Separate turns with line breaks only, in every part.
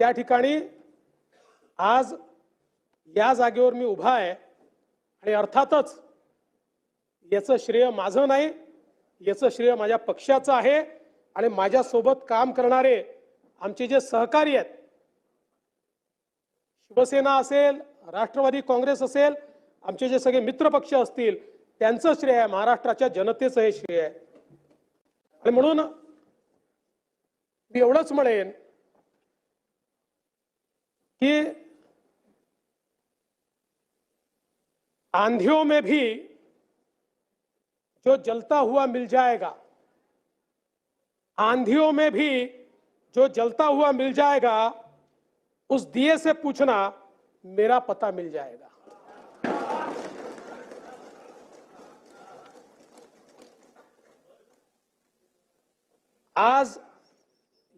त्या ठिकाणी आज या जागेवर मी उभा आहे आणि अर्थातच याचं श्रेय माझं नाही याचं श्रेय माझ्या पक्षाचं आहे आणि माझ्यासोबत काम करणारे आमचे जे सहकारी आहेत शिवसेना असेल राष्ट्रवादी काँग्रेस असेल आमचे जे सगळे मित्रपक्ष असतील त्यांचं श्रेय आहे महाराष्ट्राच्या जनतेचं हे श्रेय आहे. आणि म्हणून मी एवढंच म्हणेन कि आंधियों में भी जो जलता हुआ मिल जाएगा, आंधियों में भी जो जलता हुआ मिल जाएगा, उस दिए से पूछना, मेरा पता मिल जाएगा। आज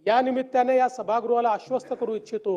या निमित्ताने या सभागृहाला आश्वस्त करू इच्छितो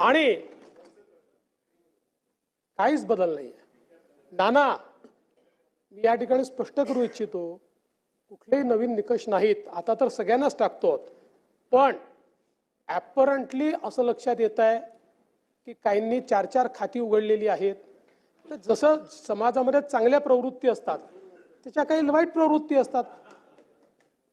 आणि काहीच बदल नाही नाना मी या ठिकाणी स्पष्ट करू इच्छितो कुठलेही नवीन निकष नाहीत. आता तर सगळ्यांनाच टाकतो पण ॲपरंटली असं लक्षात येत आहे की काहींनी चार चार खाती उघडलेली आहेत. तर जसं समाजामध्ये चांगल्या प्रवृत्ती असतात त्याच्या काही वाईट प्रवृत्ती असतात.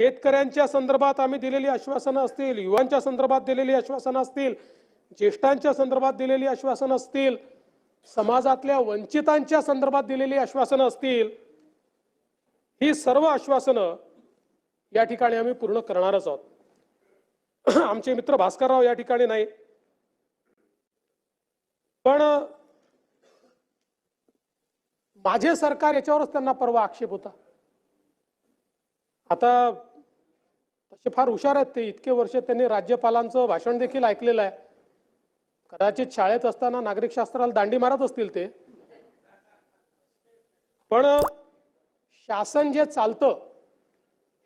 शेतकऱ्यांच्या संदर्भात आम्ही दिलेली आश्वासनं असतील युवांच्या संदर्भात दिलेली आश्वासनं असतील ज्येष्ठांच्या संदर्भात दिलेली आश्वासनं असतील समाजातल्या वंचितांच्या संदर्भात दिलेली आश्वासनं असतील ही सर्व आश्वासनं या ठिकाणी आम्ही पूर्ण करणारच आहोत. आमचे मित्र भास्करराव या ठिकाणी नाही. पण माझे सरकार याच्यावरच त्यांना परवा आक्षेप होता. आता तसे फार हुशार आहेत ते. इतके वर्ष त्यांनी राज्यपालांचं भाषण देखील ऐकलेलं आहे. कदाचित शाळेत असताना नागरिक शास्त्राला दांडी मारत असतील ते. पण शासन जे चालतं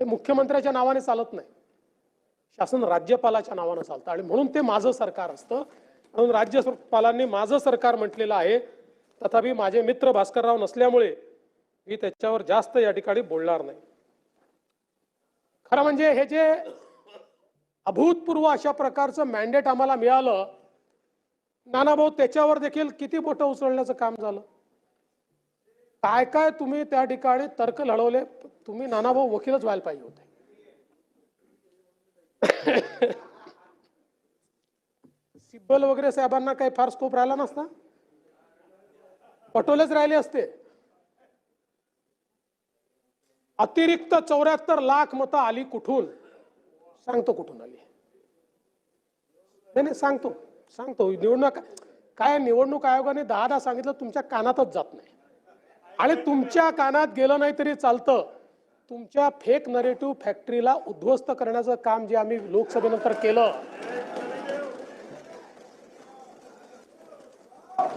हे मुख्यमंत्र्याच्या नावाने चालत नाही. शासन राज्यपालाच्या नावानं चालतं. आणि म्हणून ते माझं सरकार असतं. म्हणून राज्यपालांनी माझं सरकार म्हटलेलं आहे. तथापि माझे मित्र भास्करराव नसल्यामुळे मी त्याच्यावर जास्त या ठिकाणी बोलणार नाही. खरं म्हणजे हे जे अभूतपूर्व अशा प्रकारचं मॅन्डेट आम्हाला मिळालं नानाभाऊ त्याच्यावर देखील किती मोठं उचलण्याचं काम झालं? काय काय तुम्ही त्या ठिकाणी तर्क लढवले? तुम्ही नानाभाऊ वकीलच व्हायला पाहिजे होते. सिब्बल वगैरे साहेबांना काही फार स्कोप राहिला नसता? पटोलेच राहिले असते. अतिरिक्त चौऱ्याहत्तर लाख मतं आली कुठून? सांगतो कुठून आली? नाही नाही सांगतो. सांगतो. निवडणूक काय निवडणूक आयोगाने दहा दहा सांगितलं तुमच्या कानातच जात नाही. आणि तुमच्या कानात गेलं नाही तरी चालतं. तुमच्या फेक नरेटिव्ह फॅक्टरीला उद्ध्वस्त करण्याचं काम जे आम्ही लोकसभेनंतर केलं.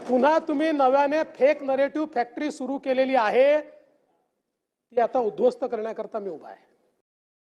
पुन्हा तुम्ही नव्याने फेक नरेटिव्ह फॅक्टरी सुरू केलेली आहे. ती आता उद्ध्वस्त करण्याकरता मी उभा आहे.